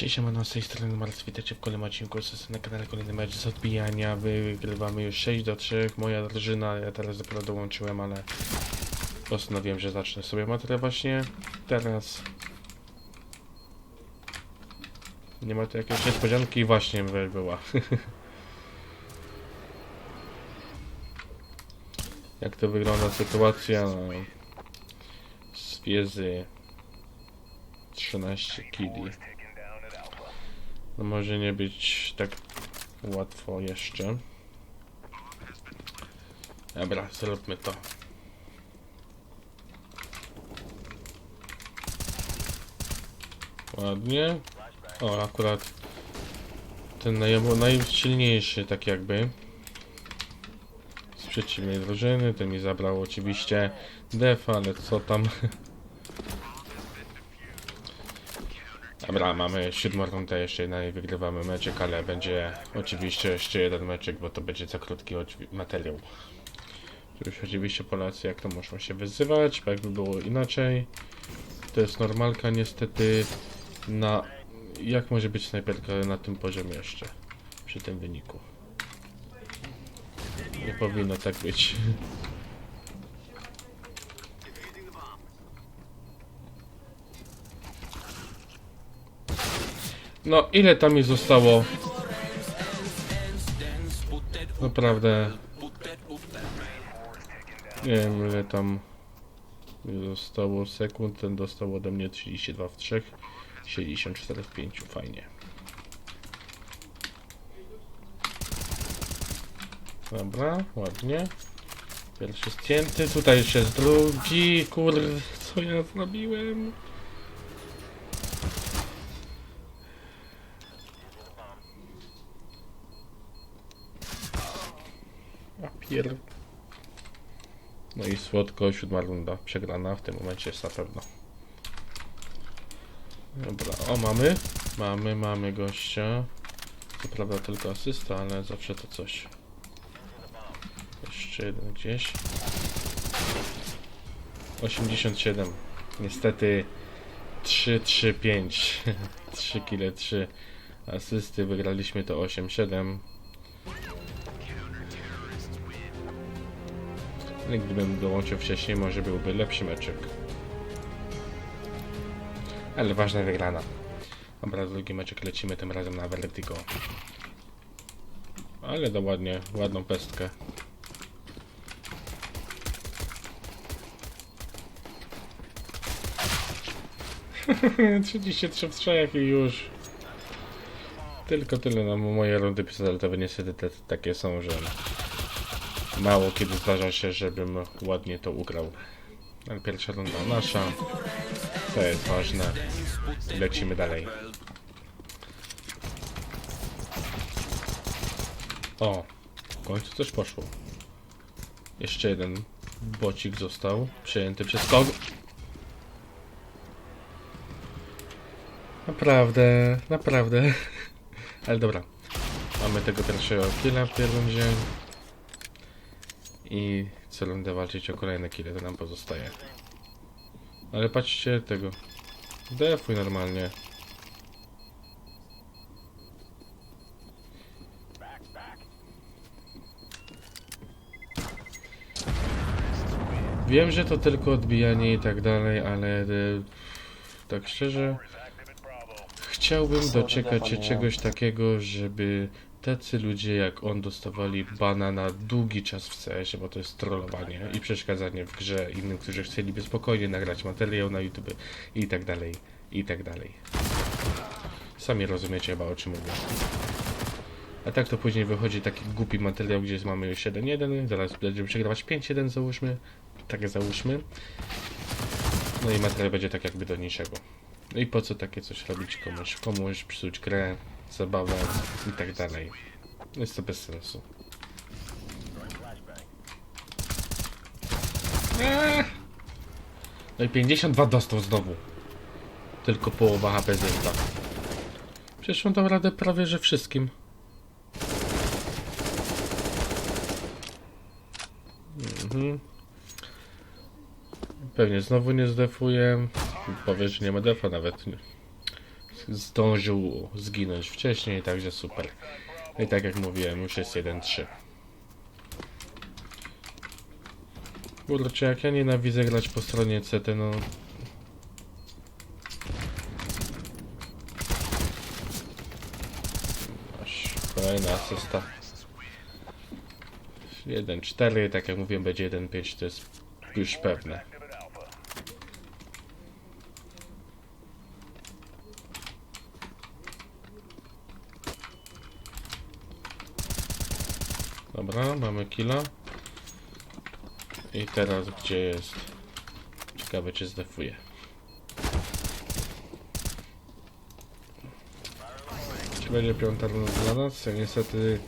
Cześć, siemano, z tej strony Mars, witajcie w kolejnym odcinku na kanale kolejny mecz z odbijania, wygrywamy już 6 do 3, moja drużyna, ja teraz dopiero dołączyłem, ale postanowiłem, że zacznę sobie materiał właśnie teraz. Nie ma tu jakiejś niespodzianki, właśnie by była. Jak to wygląda sytuacja no, z wiezy 13 kili. No może nie być tak łatwo jeszcze. Dobra, zróbmy to. Ładnie. O, akurat ten naj, najsilniejszy, tak jakby. Z przeciwnej drużyny. Ten mi zabrał oczywiście def, ale co tam. Dobra, mamy siódmą rundę jeszcze jedna i wygrywamy meczek, ale będzie oczywiście jeszcze jeden meczek, bo to będzie za krótki materiał. Już oczywiście Polacy jak to muszą się wyzywać, bo jakby było inaczej. To jest normalka niestety na... Jak może być snajperka na tym poziomie jeszcze? Przy tym wyniku. Nie powinno tak być. No, ile tam mi zostało? Naprawdę. Nie wiem, ile tam mi zostało sekund. Ten dostał ode mnie 32 w 3, 74 w 5. Fajnie. Dobra, ładnie. Pierwszy zdjęty. Tutaj jeszcze jest drugi. Kur... Co ja zrobiłem? Pier... No i słodko, siódma runda przegrana w tym momencie jest na pewno. Dobra, o mamy, mamy, mamy gościa. Co prawda tylko asysta, ale zawsze to coś. Jeszcze jeden gdzieś. 87. Niestety 3, 3, 5. 3 kile 3 asysty. Wygraliśmy to 8, Gdybym dołączył wcześniej, może byłby lepszy meczek. Ale ważna wygrana. Dobra, drugi meczek lecimy tym razem na Vertigo. Ale to ładnie, ładną pestkę. Trzydzieści trzy w trzech i już. Tylko tyle, no moje rundy pistoletowe niestety te, takie są, że mało kiedy zdarza się, żebym ładnie to ugrał. Ale pierwsza runda nasza. To jest ważne. Lecimy dalej. O, w końcu coś poszło. Jeszcze jeden bocik został przejęty przez kogo? Naprawdę, naprawdę. Ale dobra. Mamy tego pierwszego killa w pierwszym dzień. I co rundę walczyć o kolejne kile, to nam pozostaje. Ale patrzcie tego. Defuj normalnie. Wiem, że to tylko odbijanie i tak dalej, ale e, tak szczerze chciałbym doczekać się czegoś takiego, żeby tacy ludzie jak on dostawali bana na długi czas w CS, bo to jest trollowanie i przeszkadzanie w grze innym, którzy chcieliby spokojnie nagrać materiał na YouTube i tak dalej, i tak dalej. Sami rozumiecie chyba o czym mówię. A tak to później wychodzi taki głupi materiał, gdzie mamy już 7-1, zaraz będziemy przegrywać 5-1 załóżmy, tak załóżmy. No i materiał będzie tak jakby do niczego. No i po co takie coś robić komuś? Komuś psuć grę, zabawę i tak dalej. Jest to bez sensu. Eee! No i 52 dostał znowu. Tylko połowa HP zjęta. Przecież on dał radę prawie że wszystkim. Mhm. Pewnie znowu nie zdefuję. Powiesz, że nie ma defa nawet. zdążył zginąć wcześniej, także super. I tak jak mówiłem, już jest 1-3. Kurczę, jak ja nienawidzę grać po stronie CT, no... Kolejna asysta. 1-4, tak jak mówiłem, będzie 1-5, to jest już pewne. Dobra, mamy killa. I teraz gdzie jest? Ciekawe czy zdefuje. Czy będzie piąta runda dla nas? Ja niestety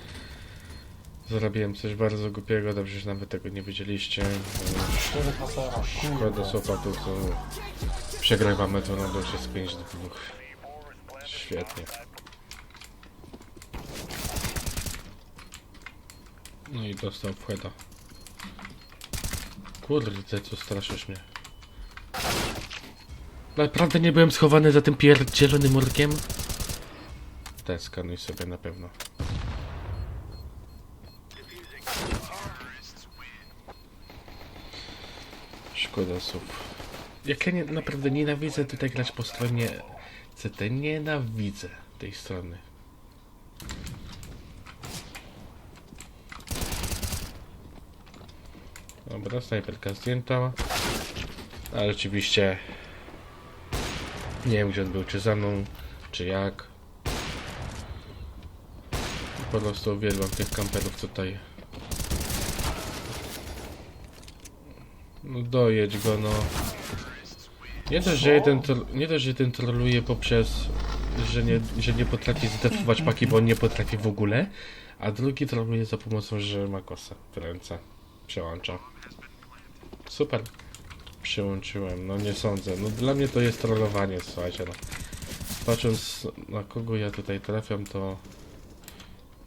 zrobiłem coś bardzo głupiego, dobrze, że nawet tego nie widzieliście. 4 do 0. Szkoda słowa tu, to przegrywamy to na dość jest 5 do 2. Świetnie. No i dostał wcheda. Kurde, co straszysz mnie. Naprawdę nie byłem schowany za tym pierdzielonym orkiem? Ten skanuj sobie na pewno. Szkoda słów. Jak ja nie, naprawdę nienawidzę tutaj grać po stronie CT. Nienawidzę tej strony. Dobra, snajperka zdjęta. Ale oczywiście nie wiem gdzie on był, czy za mną, czy jak. Po prostu uwielbiam tych kamperów tutaj. No dojedź go no. Nie dość, że jeden, nie dość, że jeden troluje poprzez, że nie, że nie potrafi zdefować paki, bo on nie potrafi w ogóle, a drugi troluje za pomocą, że ma kosę w ręce. Przełącza. Super. Przyłączyłem, no nie sądzę. No dla mnie to jest trollowanie, słuchajcie. No. Patrząc na kogo ja tutaj trafiam, to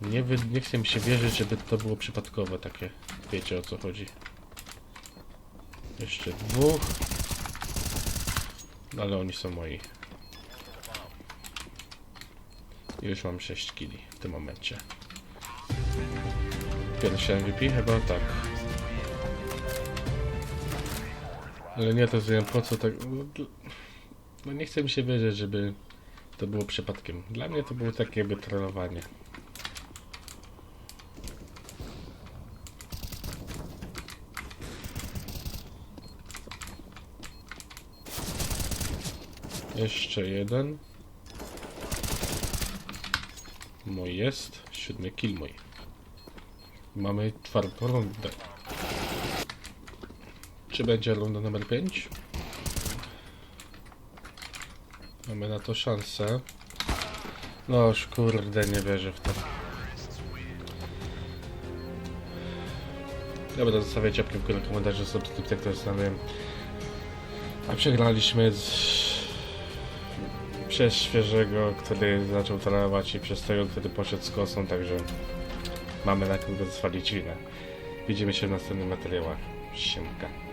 nie, wy, nie chcę mi się wierzyć, żeby to było przypadkowe takie. Wiecie o co chodzi. Jeszcze dwóch. No, Ale oni są moi. Już mam 6 kili w tym momencie. Pierwszy MVP chyba tak. Ale nie to wiem po co tak. No, nie chcę mi się wierzyć, żeby to było przypadkiem. Dla mnie to było takie jakby trollowanie. Jeszcze jeden. Mój jest. Siódmy kill mój. Mamy czwartą rundę. Czy będzie runda numer 5? Mamy na to szansę. No kurde, nie wierzę w to. Dobra, zostawiajcie łapkę w górę, komentarze, subskrypcję, jest nami. A przegraliśmy z... przez świeżego, który zaczął trenować i przez tego, który poszedł z kosą, także mamy na kogo zwalić winę. Widzimy się w następnych materiałach. Siemka.